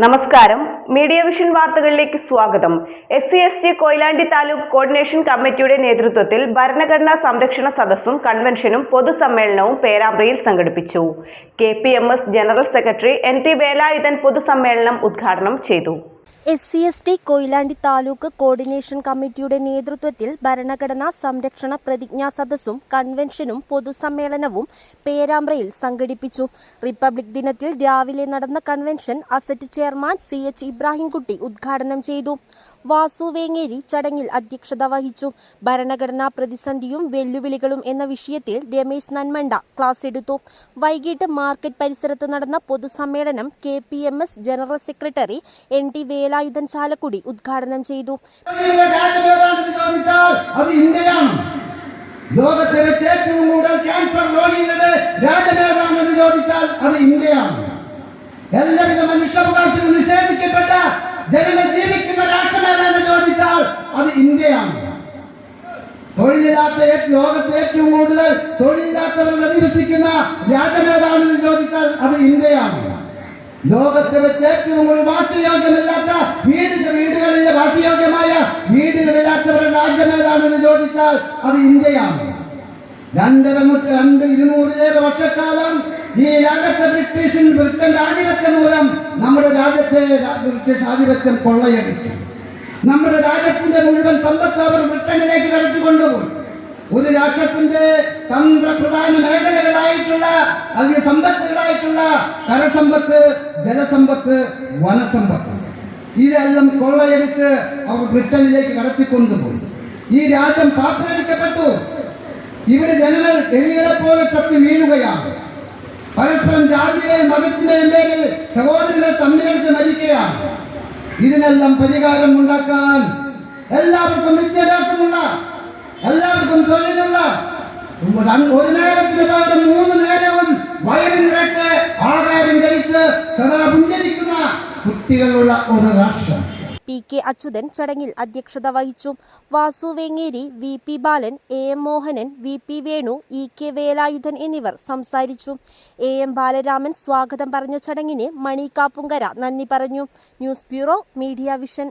നമസ്കാരം. Media vision വാർത്തകളിലേക്ക് സ്വാഗതം. S C S T Koyilandy taluk coordination കമ്മിറ്റിയുടെ നേതൃത്വത്തിൽ ഭരണഘടനാ സംരക്ഷണ സദസ്സും കൺവെൻഷനും പൊതുസമ്മേളനവും പേരാമ്പ്രയിൽ സംഘടിപ്പിച്ചു. K general secretary N T Velayudhan പൊതുസമ്മേളനം ഉദ്ഘാടനം ചെയ്തു. S C S T Koyilandy taluk coordination കമ്മിറ്റിയുടെ നേതൃത്വത്തിൽ ഭരണഘടനാ സംരക്ഷണ പ്രതിജ്ഞാ സദസ്സും കൺവെൻഷനും പൊതുസമ്മേളനവും പേരാമ്പ്രയിൽ സംഘടിപ്പിച്ചു. റിപ്പബ്ലിക് ദിനത്തിൽ രാവിലെ നടന്ന convention asset chairman C H Ibrahimkutty ഉദ്ഘാടനം ചെയ്തു. വാസു വേങ്ങേരി ചടങ്ങിൽ അധ്യക്ഷത വഹിച്ചു. ഭരണഘടനാ പ്രതിസന്ധിയും വെല്ലുവിളികളും എന്ന വിഷയത്തിൽ രമേശ് നന്മണ്ട ക്ലാസ് എടുത്തു. വൈകിട്ട് മാർക്കറ്റ് പരിസരത്ത് നടന്ന പൊതുസമ്മേളനം K P M S general secretary N T Velayudhan Chalakudy ഉദ്ഘാടനം ചെയ്തു. അത് ഇന്ത്യയാണ്. നിഷേധിക്കപ്പെട്ട ജനങ്ങൾ ജീവിക്കുന്ന അത് ഇന്ത്യയാണ്. തൊഴിലില്ലാത്ത ലോകത്തെ ഏറ്റവും കൂടുതൽ തൊഴിലില്ലാത്തവർ അധിവസിക്കുന്ന രാജ്യമേതാണെന്ന് ചോദിച്ചാൽ അത് ഇന്ത്യയാണ്. ലോകത്തെ വെച്ച് ഏറ്റവും വാസയോഗ്യമില്ലാത്ത വീട് വീടുകളിലെ വാസയോഗ്യമായ വീടുകളില്ലാത്തവരുടെ രാജ്യമേതാണെന്ന് ചോദിച്ചാൽ അത് ഇന്ത്യയാണ്. രണ്ടര രണ്ട് ഇരുന്നൂറിലേറെ വർഷക്കാലം ഈ രാജ്യത്തെ ബ്രിട്ടീഷിൽ ബ്രിട്ടന്റെ ആധിപത്യം മൂലം നമ്മുടെ രാജ്യത്തെ ബ്രിട്ടീഷ് ആധിപത്യം കൊള്ളയടിച്ചു. നമ്മുടെ രാജ്യത്തിന്റെ മുഴുവൻ സമ്പത്ത് അവർ ബ്രിട്ടനിലേക്ക് കടത്തിക്കൊണ്ടുപോയി ഒരു രാഷ്ട്രത്തിന്റെ തന്ത്രപ്രധാന മേഖലകളായിട്ടുള്ള അതിന് സമ്പത്തുകളായിട്ടുള്ള കരസമ്പത്ത് ജലസമ്പത്ത് വനസമ്പത്ത്. ഇതെല്ലാം കൊള്ളയെടുത്ത് അവർ ബ്രിട്ടനിലേക്ക് കടത്തിക്കൊണ്ടുപോയി. ഈ രാജ്യം പാപ്പനടിക്കപ്പെട്ടു ഇവിടെ ജനങ്ങൾ എലികളെ പോലെ ചത്തി വീഴുകയാണ്. പരസ്പരം ജാതിയുടെയും മതത്തിന്റെയും പേരിൽ സഹോദരങ്ങൾ തമ്മിലെടുത്ത് ഇതിനെല്ലാം പരിഹാരം ഉണ്ടാക്കാൻ എല്ലാവർക്കും വിദ്യാഭ്യാസമുള്ള എല്ലാവർക്കും തൊഴിലുള്ള ഒരു നേരത്തിന് പകരം മൂന്ന് നേരവും വയറ് നിറച്ച് ആഹാരം കഴിച്ച് സദാ പുഞ്ചരിക്കുന്ന കുട്ടികളുള്ള ഒരു രാഷ്ട്രം. പി കെ അച്യുതൻ ചടങ്ങിൽ അധ്യക്ഷത വഹിച്ചു. Vasu Vengeri V P Balan A M Mohanan V P Venu E K Velayudhan എന്നിവർ സംസാരിച്ചു. എ എം ബാലരാമൻ സ്വാഗതം പറഞ്ഞ ചടങ്ങിന് മണി കാപ്പുങ്കര നന്ദി പറഞ്ഞു. News bureau media vision.